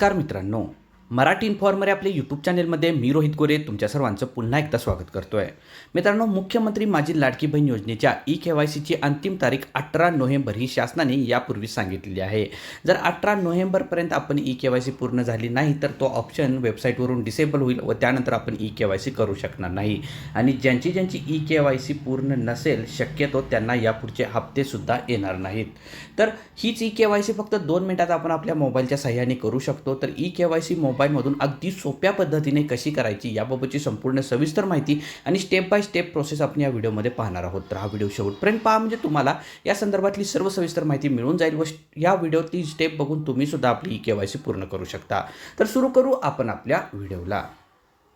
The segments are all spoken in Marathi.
नमस्कार मित्रांनो. मराठी इन्फॉर्मर आपल्या यूट्यूब चॅनेलमध्ये मी रोहित गोरे तुमच्या सर्वांचं पुन्हा एकदा स्वागत करतोय. मित्रांनो मुख्यमंत्री माझी लाडकी बहीण योजनेच्या ई के वाय सीची अंतिम तारीख अठरा नोव्हेंबर ही शासनाने यापूर्वी सांगितलेली आहे. जर अठरा नोव्हेंबरपर्यंत आपण ई के वाय सी पूर्ण झाली नाही तर तो ऑप्शन वेबसाईटवरून डिसेबल होईल व त्यानंतर आपण ई के वाय सी करू शकणार नाही. आणि ज्यांची ज्यांची ई के वाय सी पूर्ण नसेल शक्यतो त्यांना यापुढचे हप्तेसुद्धा येणार नाहीत. तर हीच ई के वाय सी फक्त दोन मिनिटात आपण आपल्या मोबाईलच्या सहाय्याने करू शकतो. तर ई के वाय सी मोबाईलमधून अगदी सोप्या पद्धतीने कशी करायची याबाबतची संपूर्ण सविस्तर माहिती आणि स्टेप बाय स्टेप प्रोसेस आपण या व्हिडिओमध्ये पाहणार आहोत. तर हा व्हिडिओ शेवटपर्यंत पहा. म्हणजे तुम्हाला या संदर्भातली सर्व सविस्तर माहिती मिळून जाईल व या व्हिडिओतली स्टेप बघून तुम्ही सुद्धा आपली ई के वाय सी पूर्ण करू शकता. तर सुरू करू आपण आपल्या व्हिडिओला.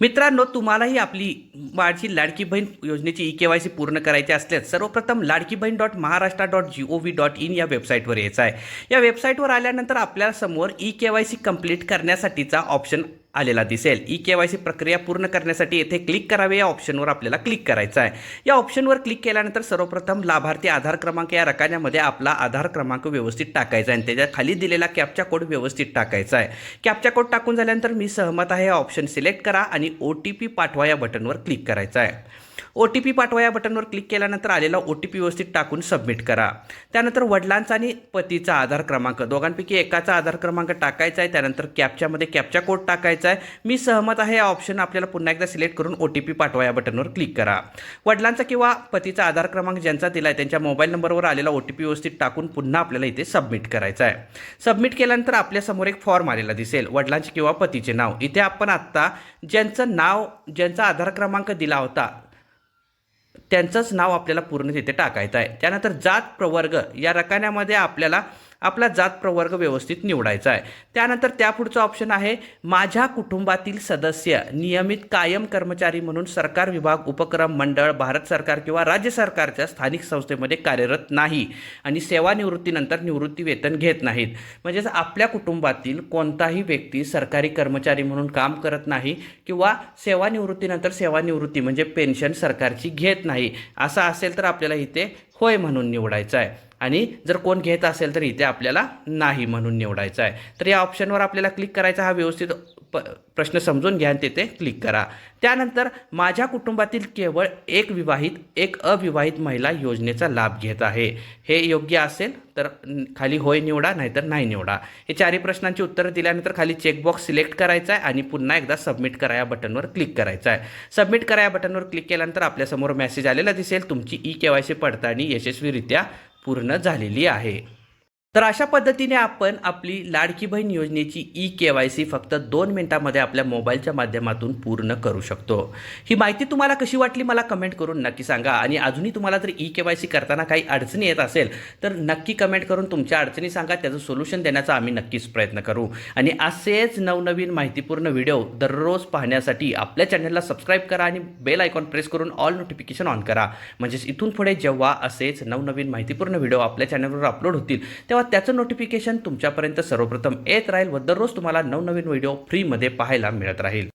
मित्रांनो तुम्हालाही आपली माझी लाडकी बहीण योजनेची ई के वाय सी पूर्ण करायची असल्यास सर्वप्रथम Ladki Bahin dot Maharashtra dot G O V dot in या वेबसाईटवर यायचं आहे. या वेबसाईटवर आल्यानंतर आपल्यासमोर E K Y C complete करण्यासाठीचा ऑप्शन आलेला दिसेल. ई के वाय सी प्रक्रिया पूर्ण करण्यासाठी येथे क्लिक करावे या ऑप्शनवर आपल्याला क्लिक करायचं आहे. या ऑप्शनवर क्लिक केल्यानंतर सर्वप्रथम लाभार्थी आधार क्रमांक या रकान्यामध्ये आपला आधार क्रमांक व्यवस्थित टाकायचा आहे आणि त्याच्याखाली दिलेला कॅपचा कोड व्यवस्थित टाकायचा आहे. कॅपचा कोड टाकून झाल्यानंतर मी सहमत आहे हा ऑप्शन सिलेक्ट करा आणि ओ टी पी पाठवा या बटनवर क्लिक करायचं आहे. ओ टी पी पाठवा या बटनवर क्लिक केल्यानंतर आलेला ओ टी पी व्यवस्थित टाकून सबमिट करा. त्यानंतर वडिलांचा आणि पतीचा आधार क्रमांक दोघांपैकी एकाचा आधार क्रमांक टाकायचा आहे. त्यानंतर कॅपच्यामध्ये कॅपचा कोड टाकायचा आहे. मी सहमत आहे या ऑप्शन आपल्याला पुन्हा एकदा सिलेक्ट करून ओ टी पी पाठवा या बटनवर क्लिक करा. वडिलांचा किंवा पतीचा आधार क्रमांक ज्यांचा दिला आहे त्यांच्या मोबाईल नंबरवर आलेला ओ टी पी व्यवस्थित टाकून पुन्हा आपल्याला इथे सबमिट करायचा आहे. सबमिट केल्यानंतर आपल्यासमोर एक फॉर्म आलेला दिसेल. वडिलांचे किंवा पतीचे नाव. इथे आपण आत्ता ज्यांचं नाव ज्यांचा आधार क्रमांक दिला होता त्यांचंच नाव आपल्याला पूर्ण तिथे टाकायचं आहे. त्यानंतर जात प्रवर्ग या रकान्यामध्ये आपल्याला आपला जात प्रवर्ग व्यवस्थित निवडायचा आहे. त्यानंतर त्यापुढचं ऑप्शन आहे माझ्या कुटुंबातील सदस्य नियमित कायम कर्मचारी म्हणून सरकार विभाग उपक्रम मंडळ भारत सरकार किंवा राज्य सरकारच्या स्थानिक संस्थेमध्ये कार्यरत नाही आणि सेवानिवृत्तीनंतर निवृत्ती वेतन घेत नाहीत. म्हणजेच आपल्या कुटुंबातील कोणताही व्यक्ती सरकारी कर्मचारी म्हणून काम करत नाही किंवा सेवानिवृत्तीनंतर सेवानिवृत्ती म्हणजे पेन्शन सरकारची घेत नाही. असं असेल तर आपल्याला इथे होय म्हणून निवडायचं आहे. आणि जर कोण घेत असेल तर इथे आपल्याला नाही म्हणून निवडायचं आहे. तर या ऑप्शनवर आपल्याला क्लिक करायचा हा व्यवस्थित प प्रश्न समजून घ्या आणि तिथे क्लिक करा. त्यानंतर माझ्या कुटुंबातील केवळ एक विवाहित एक अविवाहित महिला योजनेचा लाभ घेत आहे. हे योग्य असेल तर खाली होय निवडा नाहीतर नाही निवडा. हे चारही प्रश्नांची उत्तरं दिल्यानंतर खाली चेकबॉक्स सिलेक्ट करायचा आहे आणि पुन्हा एकदा सबमिट करा या बटनवर क्लिक करायचं आहे. सबमिट करा या बटनवर क्लिक केल्यानंतर आपल्यासमोर मेसेज आलेला दिसेल. तुमची ई के वाय सी पडताळणी यशस्वीरित्या पूर्ण झालेली आहे. तर अशा पद्धतीने आपण आपली लाडकी बहीण योजनेची ई के वाय सी फक्त दोन मिनिटामध्ये आपल्या मोबाईलच्या माध्यमातून पूर्ण करू शकतो. ही माहिती तुम्हाला कशी वाटली मला कमेंट करून नक्की सांगा. आणि अजूनही तुम्हाला जर ई के वाय सी करताना काही अडचणी येत असेल तर नक्की कमेंट करून तुमच्या अडचणी सांगा. त्याचं सोल्युशन देण्याचा आम्ही नक्कीच प्रयत्न करू. आणि असेच नवनवीन माहितीपूर्ण व्हिडिओ दररोज पाहण्यासाठी आपल्या चॅनलला सबस्क्राईब करा आणि बेल आयकॉन प्रेस करून ऑल नोटिफिकेशन ऑन करा. म्हणजेच इथून पुढे जेव्हा असेच नवनवीन माहितीपूर्ण व्हिडिओ आपल्या चॅनलवर अपलोड होतील तेव्हा तेव्हा त्याचं नोटिफिकेशन तुमच्यापर्यंत सर्वप्रथम येत राहील व दररोज तुम्हाला नवनवीन व्हिडिओ फ्रीमध्ये पाहायला मिळत राहील.